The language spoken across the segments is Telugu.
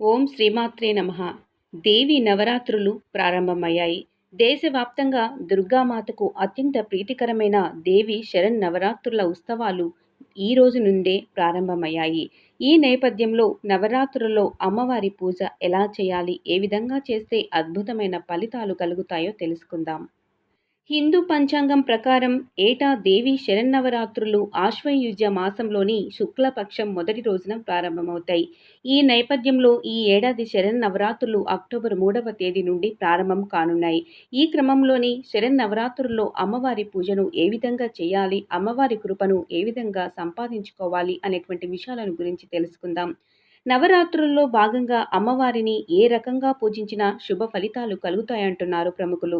ఓం శ్రీమాత్రే నమ. దేవి నవరాత్రులు ప్రారంభమయ్యాయి. దేశవ్యాప్తంగా దుర్గామాతకు అత్యంత ప్రీతికరమైన దేవి శరణ్ నవరాత్రుల ఉత్సవాలు ఈ రోజు నుండే ప్రారంభమయ్యాయి. ఈ నేపథ్యంలో నవరాత్రులలో అమ్మవారి పూజ ఎలా చేయాలి ఏ విధంగా చేస్తే అద్భుతమైన ఫలితాలు కలుగుతాయో తెలుసుకుందాం. హిందూ పంచాంగం ప్రకారం ఏటా దేవి శరన్నవరాత్రులు ఆశ్వయుజ మాసంలోని శుక్లపక్షం మొదటి రోజున ప్రారంభమవుతాయి. ఈ నేపథ్యంలో ఈ ఏడాది శరన్నవరాత్రులు అక్టోబర్ మూడవ తేదీ నుండి ప్రారంభం కానున్నాయి. ఈ క్రమంలోని శరన్నవరాత్రుల్లో అమ్మవారి పూజను ఏ విధంగా చేయాలి అమ్మవారి కృపను ఏ విధంగా సంపాదించుకోవాలి అనేటువంటి విషయాలను గురించి తెలుసుకుందాం. నవరాత్రుల్లో భాగంగా అమ్మవారిని ఏ రకంగా పూజించినా శుభ ఫలితాలు కలుగుతాయంటున్నారు ప్రముఖులు.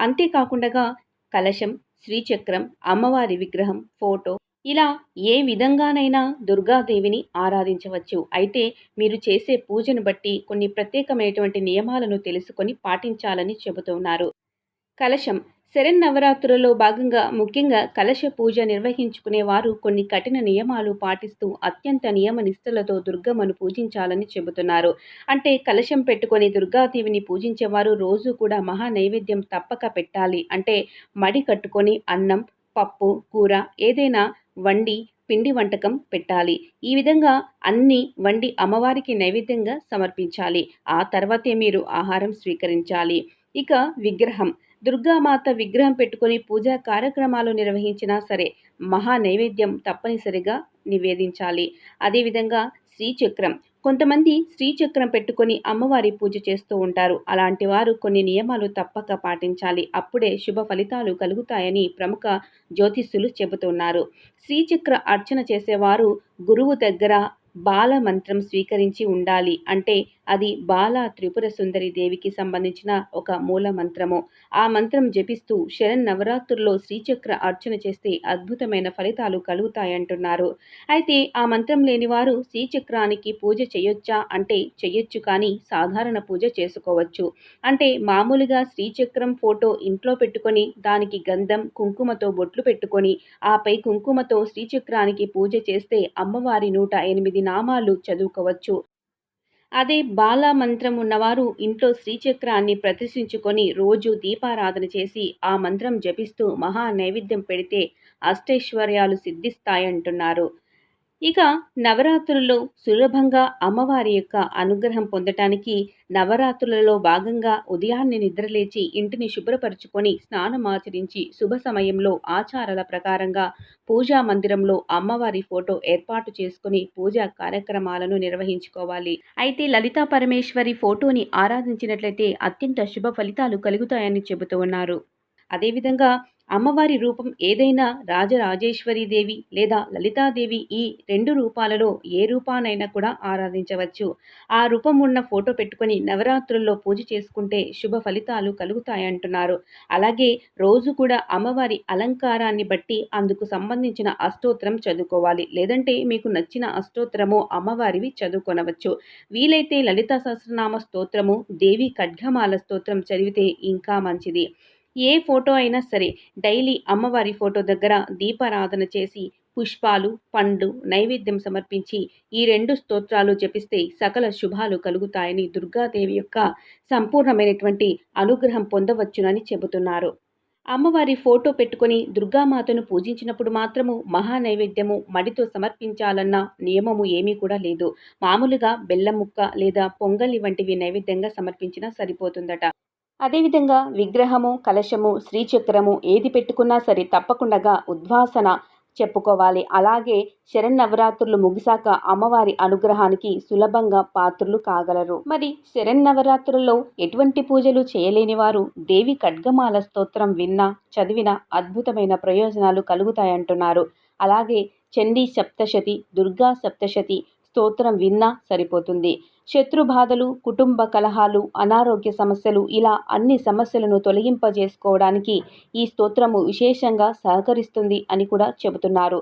అంతేకాకుండా కలశం శ్రీచక్రం అమ్మవారి విగ్రహం ఫోటో ఇలా ఏ విధంగానైనా దుర్గాదేవిని ఆరాధించవచ్చు. అయితే మీరు చేసే పూజను బట్టి కొన్ని ప్రత్యేకమైనటువంటి నియమాలను తెలుసుకొని పాటించాలని చెబుతున్నారు. కలశం శరన్నవరాత్రులలో భాగంగా ముఖ్యంగా కలశ పూజ నిర్వహించుకునేవారు కొన్ని కఠిన నియమాలు పాటిస్తూ అత్యంత నియమ నిష్ఠలతో దుర్గమ్మను పూజించాలని చెబుతున్నారు. అంటే కలశం పెట్టుకొని దుర్గాదేవిని పూజించేవారు రోజు కూడా మహా నైవేద్యం తప్పక పెట్టాలి. అంటే మడి కట్టుకొని అన్నం పప్పు కూర ఏదైనా వండి పిండి వంటకం పెట్టాలి. ఈ విధంగా అన్ని వండి అమ్మవారికి నైవేద్యంగా సమర్పించాలి. ఆ తర్వాతే మీరు ఆహారం స్వీకరించాలి. ఇక విగ్రహం. దుర్గామాత విగ్రహం పెట్టుకొని పూజా కార్యక్రమాలు నిర్వహించినా సరే మహా నైవేద్యం తప్పనిసరిగా నివేదించాలి. అదేవిధంగా శ్రీచక్రం. కొంతమంది శ్రీచక్రం పెట్టుకొని అమ్మవారి పూజ చేస్తూ ఉంటారు. అలాంటి వారు కొన్ని నియమాలు తప్పక పాటించాలి. అప్పుడే శుభ ఫలితాలు కలుగుతాయని ప్రముఖ జ్యోతిష్యులు చెబుతున్నారు. శ్రీచక్ర అర్చన చేసేవారు గురువు దగ్గర బాల మంత్రం స్వీకరించి ఉండాలి. అంటే అది బాల త్రిపుర సుందరి దేవికి సంబంధించిన ఒక మూల మంత్రము. ఆ మంత్రం జపిస్తూ శరణ్ నవరాత్రుల్లో శ్రీచక్ర అర్చన చేస్తే అద్భుతమైన ఫలితాలు కలుగుతాయంటున్నారు. అయితే ఆ మంత్రం లేనివారు శ్రీచక్రానికి పూజ చేయొచ్చా అంటే చెయ్యొచ్చు కానీ సాధారణ పూజ చేసుకోవచ్చు. అంటే మామూలుగా శ్రీచక్రం ఫోటో ఇంట్లో పెట్టుకొని దానికి గంధం కుంకుమతో బొట్లు పెట్టుకొని ఆపై కుంకుమతో శ్రీచక్రానికి పూజ చేస్తే అమ్మవారి నూట ఎనిమిది నామాలు చదువుకోవచ్చు. అదే బాల మంత్రం ఉన్నవారు ఇంట్లో శ్రీచక్రాన్ని ప్రదర్శించుకొని రోజు దీపారాధన చేసి ఆ మంత్రం జపిస్తూ మహా నైవేద్యం పెడితే అష్టైశ్వర్యాలు సిద్ధిస్తాయంటున్నారు. ఇక నవరాత్రుల్లో సులభంగా అమ్మవారి యొక్క అనుగ్రహం పొందటానికి నవరాత్రులలో భాగంగా ఉదయాన్నే నిద్రలేచి ఇంటిని శుభ్రపరచుకొని స్నానమాచరించి శుభ సమయంలో ఆచారాల ప్రకారంగా పూజా మందిరంలో అమ్మవారి ఫోటో ఏర్పాటు చేసుకుని పూజా కార్యక్రమాలను నిర్వహించుకోవాలి. అయితే లలితా పరమేశ్వరి ఫోటోని ఆరాధించినట్లయితే అత్యంత శుభ ఫలితాలు కలుగుతాయని చెబుతూ ఉన్నారు. అదేవిధంగా అమ్మవారి రూపం ఏదైనా రాజరాజేశ్వరీదేవి లేదా లలితాదేవి ఈ రెండు రూపాలలో ఏ రూపానైనా కూడా ఆరాధించవచ్చు. ఆ రూపం ఉన్న ఫోటో పెట్టుకొని నవరాత్రుల్లో పూజ చేసుకుంటే శుభ ఫలితాలు కలుగుతాయంటున్నారు. అలాగే రోజు కూడా అమ్మవారి అలంకారాన్ని బట్టి అందుకు సంబంధించిన అష్టోత్తరం చదువుకోవాలి. లేదంటే మీకు నచ్చిన అష్టోత్తరము అమ్మవారివి చదువుకొనవచ్చు. వీలైతే లలిత సహస్రనామ స్తోత్రము దేవి ఖడ్గమాల స్తోత్రం చదివితే ఇంకా మంచిది. ఏ ఫోటో అయినా సరే డైలీ అమ్మవారి ఫోటో దగ్గర దీపారాధన చేసి పుష్పాలు పండ్లు నైవేద్యం సమర్పించి ఈ రెండు స్తోత్రాలు జపిస్తే సకల శుభాలు కలుగుతాయని దుర్గాదేవి యొక్క సంపూర్ణమైనటువంటి అనుగ్రహం పొందవచ్చునని చెబుతున్నారు. అమ్మవారి ఫోటో పెట్టుకుని దుర్గామాతను పూజించినప్పుడు మాత్రము మహా నైవేద్యము మడితో సమర్పించాలన్న నియమము ఏమీ కూడా లేదు. మామూలుగా బెల్లం ముక్క లేదా పొంగలి వంటివి నైవేద్యంగా సమర్పించినా సరిపోతుందట. అదేవిధంగా విగ్రహము కలశము శ్రీచక్రము ఏది పెట్టుకున్నా సరే తప్పకుండా ఉద్వాసన చెప్పుకోవాలి. అలాగే శరన్నవరాత్రులు ముగిసాక అమ్మవారి అనుగ్రహానికి సులభంగా పాత్రులు కాగలరు. మరి శరన్నవరాత్రుల్లో ఎటువంటి పూజలు చేయలేని వారు దేవి ఖడ్గమాల స్తోత్రం విన్నా చదివిన అద్భుతమైన ప్రయోజనాలు కలుగుతాయంటున్నారు. అలాగే చండీ సప్తశతి దుర్గా సప్తశతి స్తోత్రం విన్నా సరిపోతుంది. శత్రుబాధలు కుటుంబ కలహాలు అనారోగ్య సమస్యలు ఇలా అన్ని సమస్యలను తొలగింపజేసుకోవడానికి ఈ స్తోత్రము విశేషంగా సహకరిస్తుంది అని కూడా చెబుతున్నారు.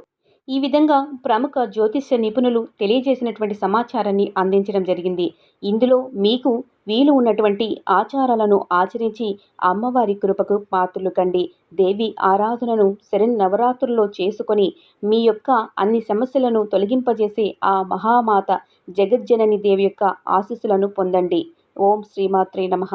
ఈ విధంగా ప్రముఖ జ్యోతిష్య నిపుణులు తెలియజేసినటువంటి సమాచారాన్ని అందించడం జరిగింది. ఇందులో మీకు వీలు ఉన్నటువంటి ఆచారాలను ఆచరించి అమ్మవారి కృపకు పాత్రలు కండి. దేవి ఆరాధనను శరణ్ నవరాత్రుల్లో చేసుకొని మీ యొక్క అన్ని సమస్యలను తొలగింపజేసే ఆ మహామాత జగజ్జనని దేవి యొక్క ఆశీస్సులను పొందండి. ఓం శ్రీమాత్రే నమః.